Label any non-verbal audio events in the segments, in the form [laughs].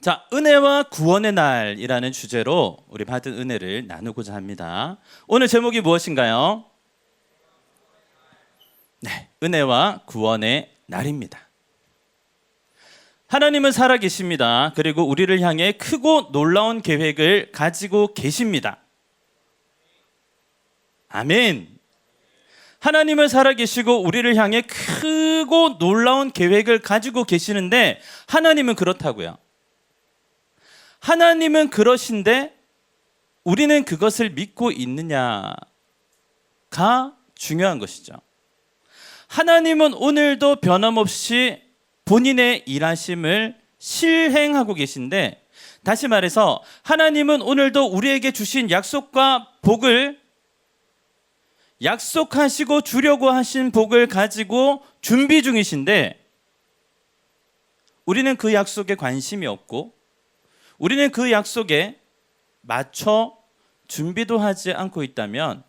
자, 은혜와 구원의 날이라는 주제로 우리 받은 은혜를 나누고자 합니다. 오늘 제목이 무엇인가요? 네, 은혜와 구원의 날입니다. 하나님은 살아계십니다. 그리고 우리를 향해 크고 놀라운 계획을 가지고 계십니다. 아멘. 하나님은 살아계시고 우리를 향해 크고 놀라운 계획을 가지고 계시는데 하나님은 그렇다고요. 하나님은 그러신데 우리는 그것을 믿고 있느냐가 중요한 것이죠. 하나님은 오늘도 변함없이 본인의 일하심을 실행하고 계신데 다시 말해서 하나님은 오늘도 우리에게 주신 약속과 복을 약속하시고 주려고 하신 복을 가지고 준비 중이신데 우리는 그 약속에 관심이 없고 우리는 그 약속에 맞춰 준비도 하지 않고 있다면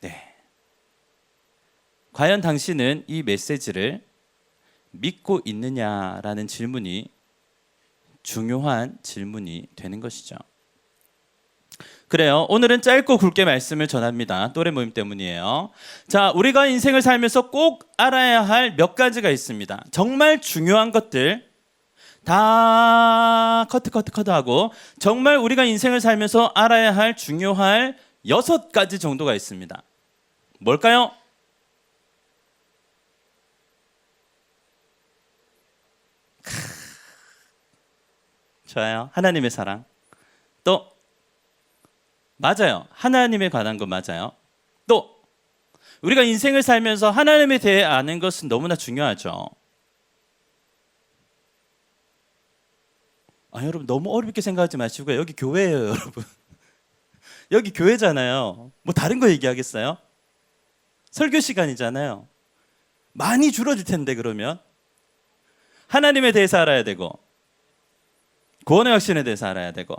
네. 과연 당신은 이 메시지를 믿고 있느냐라는 질문이 중요한 질문이 되는 것이죠. 그래요. 오늘은 짧고 굵게 말씀을 전합니다. 또래 모임 때문이에요. 자, 우리가 인생을 살면서 꼭 알아야 할 몇 가지가 있습니다. 정말 중요한 것들 다 커트 커트 커트 하고 정말 우리가 인생을 살면서 알아야 할 중요할 여섯 가지 정도가 있습니다. 뭘까요? 좋아요. 하나님의 사랑. 또 맞아요. 하나님에 관한 것 맞아요. 또 우리가 인생을 살면서 하나님에 대해 아는 것은 너무나 중요하죠. 아 여러분 너무 어렵게 생각하지 마시고요. 여기 교회예요, [laughs] 여러분. 여기 교회잖아요. 뭐 다른 거 얘기하겠어요? 설교 시간이잖아요. 많이 줄어들 텐데 그러면 하나님에 대해서 알아야 되고 구원의 확신에 대해서 알아야 되고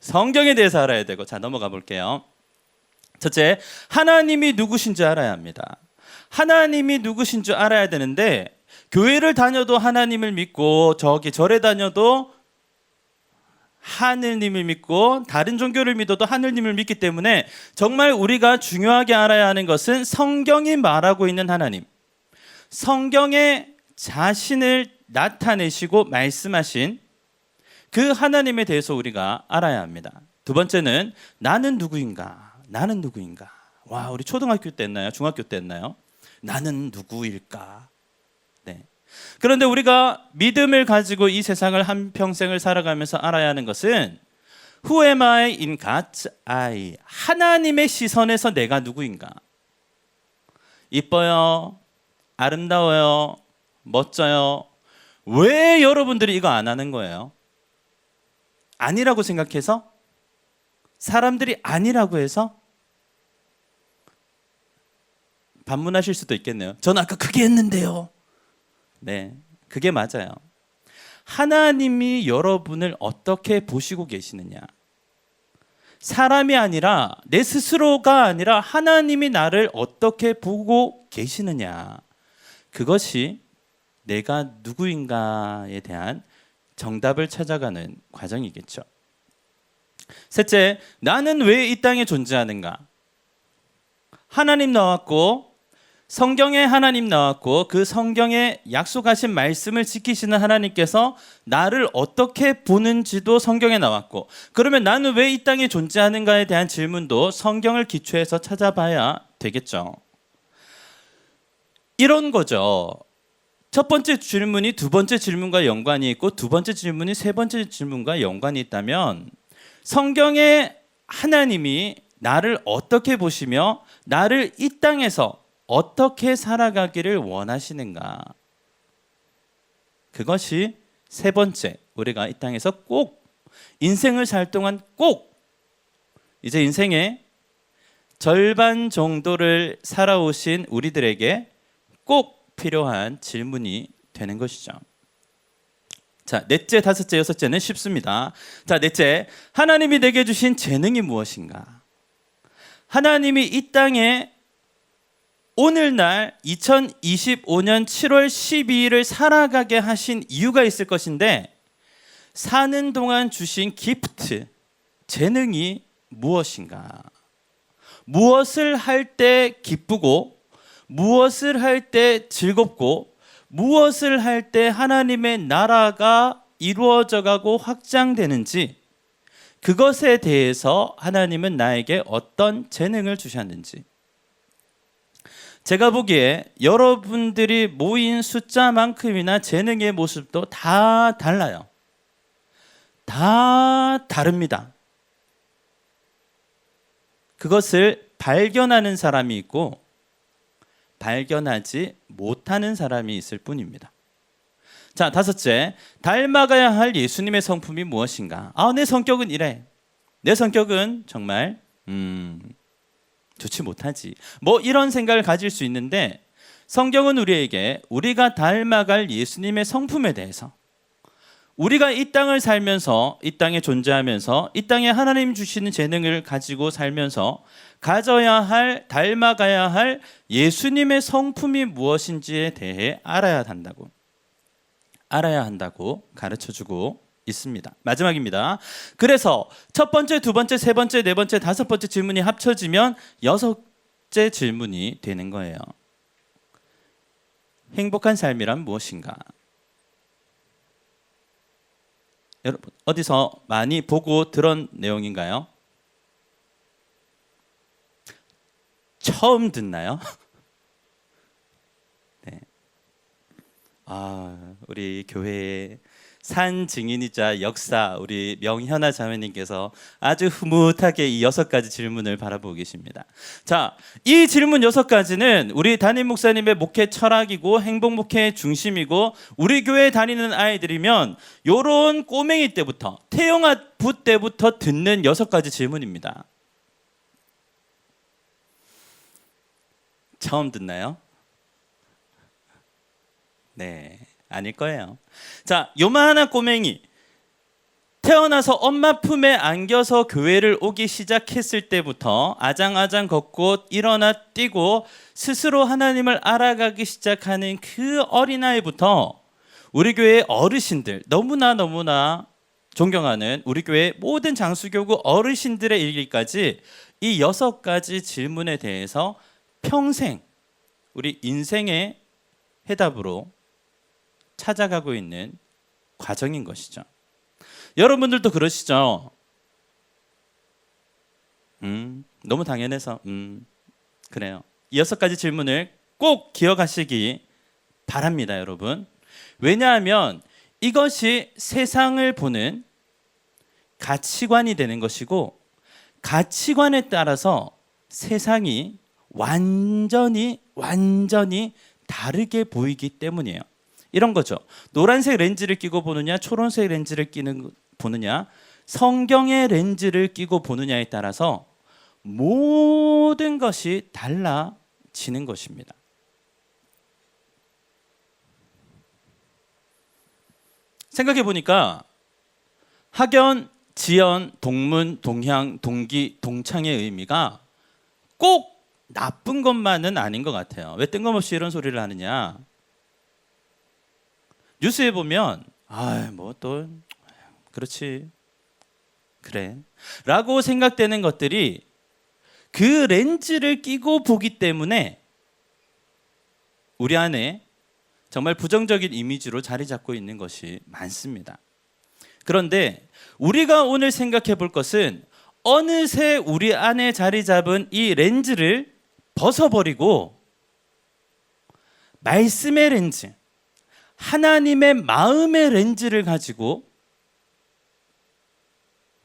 성경에 대해서 알아야 되고 자 넘어가 볼게요. 첫째, 하나님이 누구신 줄 알아야 합니다. 하나님이 누구신 줄 알아야 되는데 교회를 다녀도 하나님을 믿고 저기 절에 다녀도 하늘님을 믿고 다른 종교를 믿어도 하늘님을 믿기 때문에 정말 우리가 중요하게 알아야 하는 것은 성경이 말하고 있는 하나님. 성경에 자신을 나타내시고 말씀하신 그 하나님에 대해서 우리가 알아야 합니다. 두 번째는 나는 누구인가? 나는 누구인가? 와, 우리 초등학교 때 했나요? 중학교 때 했나요? 나는 누구일까? 네. 그런데 우리가 믿음을 가지고 이 세상을 한 평생을 살아가면서 알아야 하는 것은 Who am I in God's eye? 하나님의 시선에서 내가 누구인가? 이뻐요. 아름다워요. 멋져요. 왜 여러분들이 이거 안 하는 거예요? 아니라고 생각해서? 사람들이 아니라고 해서? 반문하실 수도 있겠네요. 저는 아까 그게 했는데요. 네, 그게 맞아요. 하나님이 여러분을 어떻게 보시고 계시느냐? 사람이 아니라 내 스스로가 아니라 하나님이 나를 어떻게 보고 계시느냐? 그것이 내가 누구인가에 대한 정답을 찾아가는 과정이겠죠. 셋째, 나는 왜 이 땅에 존재하는가? 하나님 나왔고 성경에 하나님 나왔고 그 성경에 약속하신 말씀을 지키시는 하나님께서 나를 어떻게 보는지도 성경에 나왔고 그러면 나는 왜 이 땅에 존재하는가에 대한 질문도 성경을 기초해서 찾아봐야 되겠죠. 이런 거죠. 첫 번째 질문이 두 번째 질문과 연관이 있고 두 번째 질문이 세 번째 질문과 연관이 있다면 성경에 하나님이 나를 어떻게 보시며 나를 이 땅에서 어떻게 살아가기를 원하시는가? 그것이 세 번째 우리가 이 땅에서 꼭 인생을 살 동안 꼭 이제 인생의 절반 정도를 살아오신 우리들에게 꼭 필요한 질문이 되는 것이죠. 자, 넷째, 다섯째, 여섯째는 쉽습니다. 자, 넷째, 하나님이 내게 주신 재능이 무엇인가? 하나님이 이 땅에 오늘날 2025년 7월 12일을 살아가게 하신 이유가 있을 것인데 사는 동안 주신 기프트, 재능이 무엇인가? 무엇을 할 때 기쁘고 무엇을 할 때 즐겁고 무엇을 할 때 하나님의 나라가 이루어져 가고 확장되는지 그것에 대해서 하나님은 나에게 어떤 재능을 주셨는지 제가 보기에 여러분들이 모인 숫자만큼이나 재능의 모습도 다 달라요. 다 다릅니다. 그것을 발견하는 사람이 있고 발견하지 못하는 사람이 있을 뿐입니다. 자, 다섯째. 닮아가야 할 예수님의 성품이 무엇인가? 아, 내 성격은 이래. 내 성격은 정말 음, 좋지 못하지. 뭐 이런 생각을 가질 수 있는데 성경은 우리에게 우리가 닮아갈 예수님의 성품에 대해서 우리가 이 땅을 살면서 이 땅에 존재하면서 이 땅에 하나님 주시는 재능을 가지고 살면서 가져야 할 닮아가야 할 예수님의 성품이 무엇인지에 대해 알아야 한다고 알아야 한다고 가르쳐 주고 있습니다. 마지막입니다. 그래서 첫 번째, 두 번째, 세 번째, 네 번째, 다섯 번째 질문이 합쳐지면 여섯째 질문이 되는 거예요. 행복한 삶이란 무엇인가? 여러분 어디서 많이 보고 들은 내용인가요? 처음 듣나요? [laughs] 네. 아, 우리 교회의 산 증인이자 역사 우리 명현아 자매님께서 아주 흐뭇하게 이 여섯 가지 질문을 바라보고 계십니다. 자, 이 질문 여섯 가지는 우리 담임 목사님의 목회 철학이고 행복 목회의 중심이고 우리 교회 다니는 아이들이면 요런 꼬맹이 때부터 태영아 부 때부터 듣는 여섯 가지 질문입니다. 처음 듣나요? 네, 아닐 거예요. 자, 요만한 꼬맹이 태어나서 엄마 품에 안겨서 교회를 오기 시작했을 때부터 아장아장 걷고 일어나 뛰고 스스로 하나님을 알아가기 시작하는 그 어린아이부터 우리 교회 어르신들 너무나 너무나 존경하는 우리 교회 모든 장수교구 어르신들의 일기까지 이 여섯 가지 질문에 대해서 평생 우리 인생의 해답으로 찾아가고 있는 과정인 것이죠. 여러분들도 그러시죠? 음, 너무 당연해서, 음, 그래요. 이 여섯 가지 질문을 꼭 기억하시기 바랍니다, 여러분. 왜냐하면 이것이 세상을 보는 가치관이 되는 것이고, 가치관에 따라서 세상이 완전히, 완전히 다르게 보이기 때문이에요. 이런 거죠. 노란색 렌즈를 끼고 보느냐, 초록색 렌즈를 끼는 보느냐, 성경의 렌즈를 끼고 보느냐에 따라서 모든 것이 달라지는 것입니다. 생각해 보니까 학연, 지연, 동문, 동향, 동기, 동창의 의미가 꼭 나쁜 것만은 아닌 것 같아요. 왜 뜬금없이 이런 소리를 하느냐? 뉴스에 보면 아뭐 또 그렇지 그래라고 생각되는 것들이 그 렌즈를 끼고 보기 때문에 우리 안에 정말 부정적인 이미지로 자리 잡고 있는 것이 많습니다. 그런데 우리가 오늘 생각해 볼 것은 어느새 우리 안에 자리 잡은 이 렌즈를 벗어버리고 말씀의 렌즈, 하나님의 마음의 렌즈를 가지고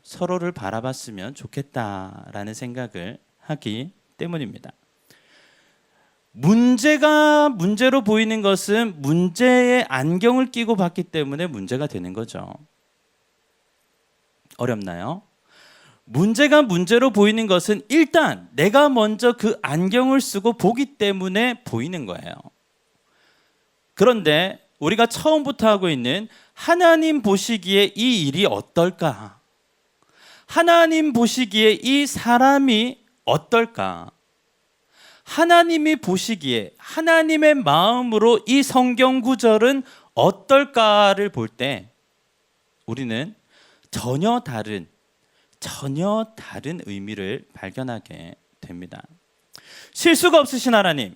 서로를 바라봤으면 좋겠다라는 생각을 하기 때문입니다. 문제가 문제로 보이는 것은 문제의 안경을 끼고 봤기 때문에 문제가 되는 거죠. 어렵나요? 문제가 문제로 보이는 것은 일단 내가 먼저 그 안경을 쓰고 보기 때문에 보이는 거예요. 그런데 우리가 처음부터 하고 있는 하나님 보시기에 이 일이 어떨까? 하나님 보시기에 이 사람이 어떨까? 하나님이 보시기에 하나님의 마음으로 이 성경 구절은 어떨까를 볼 때 우리는 전혀 다른 전혀 다른 의미를 발견하게 됩니다. 실수가 없으신 하나님.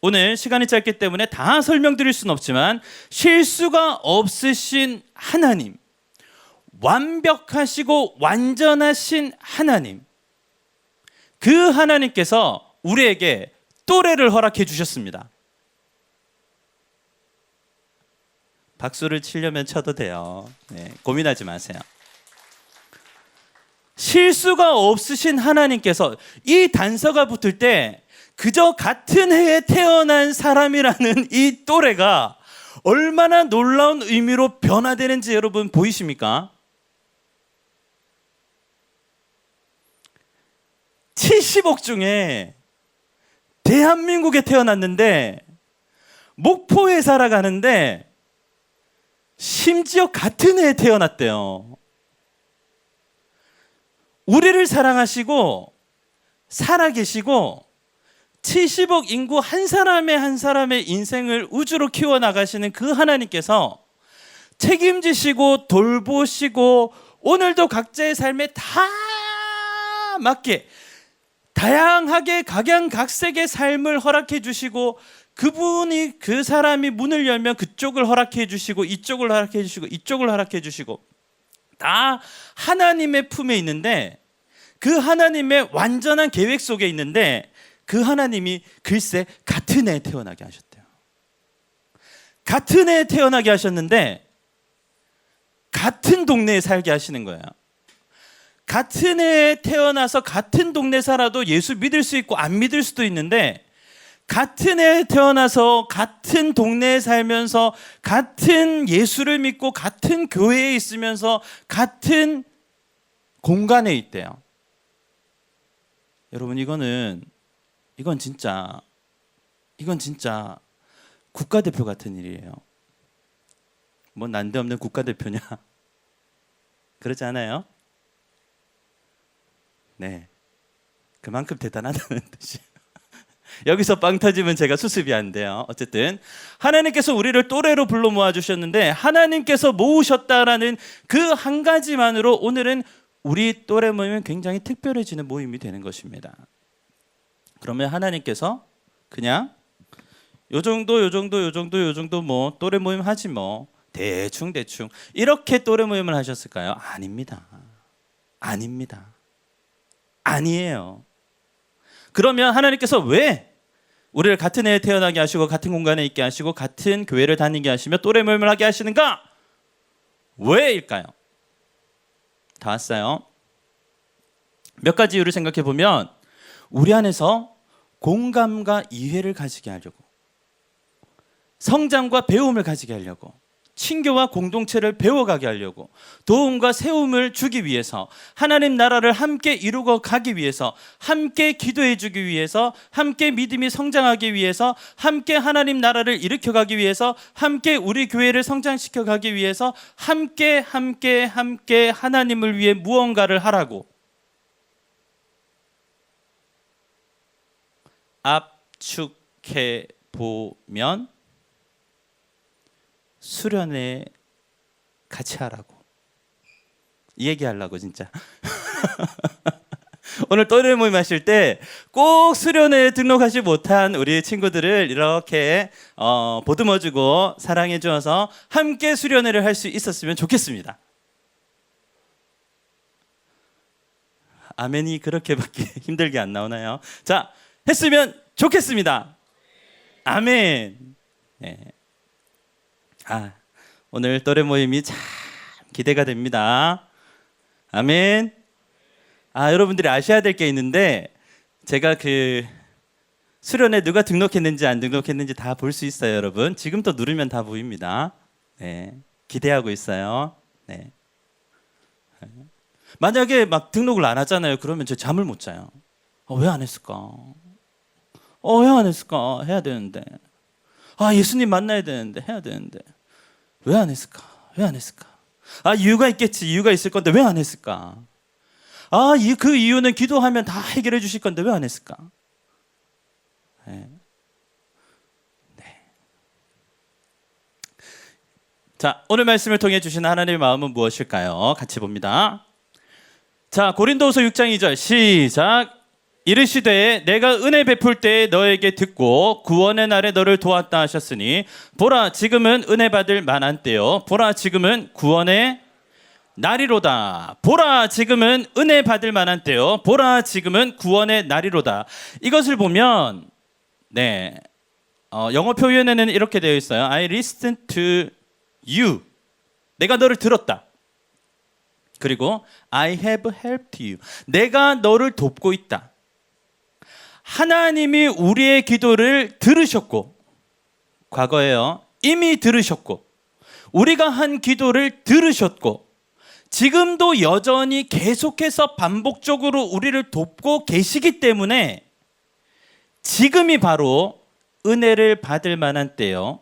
오늘 시간이 짧기 때문에 다 설명드릴 수는 없지만 실수가 없으신 하나님. 완벽하시고 완전하신 하나님. 그 하나님께서 우리에게 또래를 허락해 주셨습니다. 박수를 치려면 쳐도 돼요. 네, 고민하지 마세요. 실수가 없으신 하나님께서 이 단서가 붙을 때 그저 같은 해에 태어난 사람이라는 이 또래가 얼마나 놀라운 의미로 변화되는지 여러분 보이십니까? 70억 중에 대한민국에 태어났는데 목포에 살아가는데 심지어 같은 해에 태어났대요. 우리를 사랑하시고 살아계시고 70억 인구 한 사람의 한 사람의 인생을 우주로 키워 나가시는 그 하나님께서 책임지시고 돌보시고 오늘도 각자의 삶에 다 맞게 다양하게 각양각색의 삶을 허락해 주시고 그분이 그 사람이 문을 열면 그쪽을 허락해 주시고 이쪽을 허락해 주시고 이쪽을 허락해 주시고 다 하나님의 품에 있는데 그 하나님의 완전한 계획 속에 있는데 그 하나님이 글쎄 같은 해에 태어나게 하셨대요. 같은 해에 태어나게 하셨는데 같은 동네에 살게 하시는 거예요. 같은 해에 태어나서 같은 동네 살아도 예수 믿을 수 있고 안 믿을 수도 있는데 같은 해에 태어나서 같은 동네에 살면서 같은 예수를 믿고 같은 교회에 있으면서 같은 공간에 있대요. 여러분 이거는 이건 진짜 이건 진짜 국가대표 같은 일이에요. 뭐 난데없는 국가대표냐? [laughs] 그렇지 않아요? 네. 그만큼 대단하다는 [laughs] 뜻이에요. 여기서 빵 터지면 제가 수습이 안 돼요. 어쨌든 하나님께서 우리를 또래로 불러 모아 주셨는데 하나님께서 모으셨다라는 그 한 가지만으로 오늘은 우리 또래 모임은 굉장히 특별해지는 모임이 되는 것입니다. 그러면 하나님께서 그냥 요 정도 요 정도 요 정도 요 정도 뭐 또래 모임 하지 뭐 대충 대충 이렇게 또래 모임을 하셨을까요? 아닙니다. 아닙니다. 아니에요. 그러면 하나님께서 왜 우리를 같은 해에 태어나게 하시고 같은 공간에 있게 하시고 같은 교회를 다니게 하시며 또래 모임을 하게 하시는가? 왜일까요? 다 왔어요. 몇 가지 이유를 생각해 보면 우리 안에서 공감과 이해를 가지게 하려고 성장과 배움을 가지게 하려고 친교와 공동체를 배워가게 하려고 도움과 세움을 주기 위해서 하나님 나라를 함께 이루고 가기 위해서 함께 기도해 주기 위해서 함께 믿음이 성장하기 위해서 함께 하나님 나라를 일으켜 가기 위해서 함께 우리 교회를 성장시켜 가기 위해서 함께 함께 함께 하나님을 위해 무언가를 하라고 압축해 보면 수련회 같이 하라고 이 얘기하려고 진짜 [laughs] 오늘 또래 모임 하실 때 꼭 수련회 등록하지 못한 우리 친구들을 이렇게 어, 보듬어주고 사랑해 주어서 함께 수련회를 할 수 있었으면 좋겠습니다. 아멘이 그렇게밖에 [laughs] 힘들게 안 나오나요? 자, 했으면 좋겠습니다. 아멘. 네. 아, 오늘 또래 모임이 참 기대가 됩니다. 아멘. 아, 여러분들이 아셔야 될 게 있는데 제가 그 수련회 누가 등록했는지 안 등록했는지 다 볼 수 있어요, 여러분. 지금 또 누르면 다 보입니다. 네. 기대하고 있어요. 네. 만약에 막 등록을 안 하잖아요. 그러면 저 잠을 못 자요. 어, 왜안 했을까? 어, 왜 안 했을까? 해야 되는데. 아, 예수님 만나야 되는데, 해야 되는데. 왜 안 했을까? 왜 안 했을까? 아, 이유가 있겠지. 이유가 있을 건데 왜 안 했을까? 아, 이, 그 이유는 기도하면 다 해결해 주실 건데 왜 안 했을까? 네. 네. 자, 오늘 말씀을 통해 주신 하나님의 마음은 무엇일까요? 같이 봅니다. 자, 고린도후서 6장 2절 시작. 이르시되 내가 은혜 베풀 때에 너에게 듣고 구원의 날에 너를 도왔다 하셨으니 보라 지금은 은혜 받을 만한 때요. 보라 지금은 구원의 날이로다. 보라 지금은 은혜 받을 만한 때요. 보라 지금은 구원의 날이로다. 이것을 보면 네 어, 영어 표현에는 이렇게 되어 있어요. I listen to you. 내가 너를 들었다. 그리고 I have helped you. 내가 너를 돕고 있다 하나님이 우리의 기도를 들으셨고 과거에요 이미 들으셨고 우리가 한 기도를 들으셨고 지금도 여전히 계속해서 반복적으로 우리를 돕고 계시기 때문에 지금이 바로 은혜를 받을 만한 때요.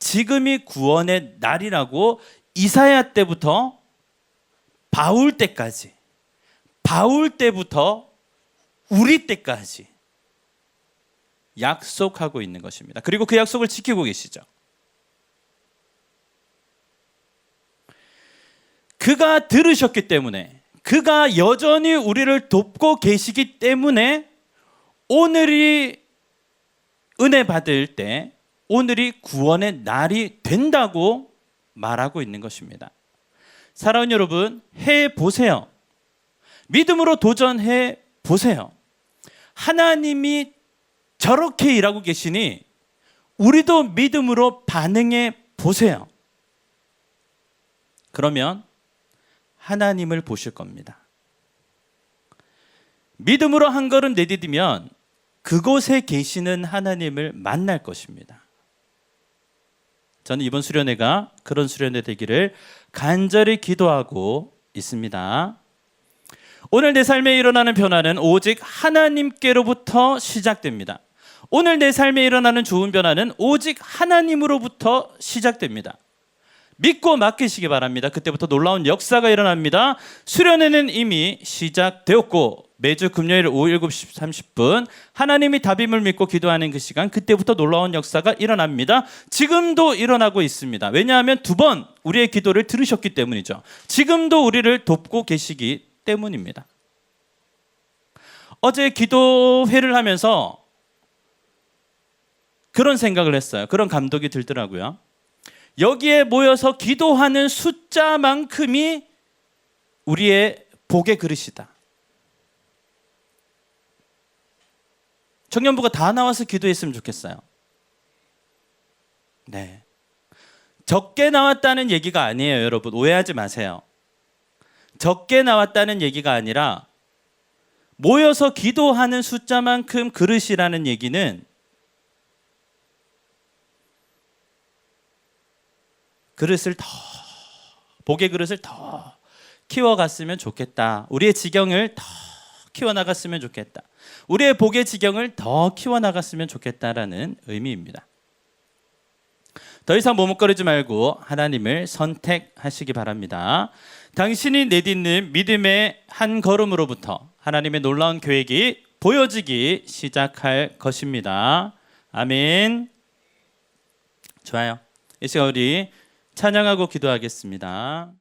지금이 구원의 날이라고 이사야 때부터 바울 때까지 바울 때부터 우리 때까지 약속하고 있는 것입니다. 그리고 그 약속을 지키고 계시죠. 그가 들으셨기 때문에 그가 여전히 우리를 돕고 계시기 때문에 오늘이 은혜 받을 때 오늘이 구원의 날이 된다고 말하고 있는 것입니다. 사랑하는 여러분, 해 보세요. 믿음으로 도전해 보세요. 하나님이 저렇게 일하고 계시니 우리도 믿음으로 반응해 보세요. 그러면 하나님을 보실 겁니다. 믿음으로 한 걸음 내디디면 그곳에 계시는 하나님을 만날 것입니다. 저는 이번 수련회가 그런 수련회 되기를 간절히 기도하고 있습니다. 오늘 내 삶에 일어나는 변화는 오직 하나님께로부터 시작됩니다. 오늘 내 삶에 일어나는 좋은 변화는 오직 하나님으로부터 시작됩니다. 믿고 맡기시기 바랍니다. 그때부터 놀라운 역사가 일어납니다. 수련회는 이미 시작되었고 매주 금요일 오후 7시 30분 하나님이 답임을 믿고 기도하는 그 시간 그때부터 놀라운 역사가 일어납니다. 지금도 일어나고 있습니다. 왜냐하면 두 번 우리의 기도를 들으셨기 때문이죠. 지금도 우리를 돕고 계시기 때문입니다. 어제 기도회를 하면서 그런 생각을 했어요. 그런 감독이 들더라고요. 여기에 모여서 기도하는 숫자만큼이 우리의 복의 그릇이다. 청년부가 다 나와서 기도했으면 좋겠어요. 네. 적게 나왔다는 얘기가 아니에요, 여러분. 오해하지 마세요. 적게 나왔다는 얘기가 아니라 모여서 기도하는 숫자만큼 그릇이라는 얘기는 그릇을 더 복의 그릇을 더 키워갔으면 좋겠다. 우리의 지경을 더 키워나갔으면 좋겠다. 우리의 복의 지경을 더 키워나갔으면 좋겠다라는 의미입니다. 더 이상 머뭇거리지 말고 하나님을 선택하시기 바랍니다. 당신이 내딛는 믿음의 한 걸음으로부터 하나님의 놀라운 계획이 보여지기 시작할 것입니다. 아멘. 좋아요. 이 시간 우리 찬양하고 기도하겠습니다.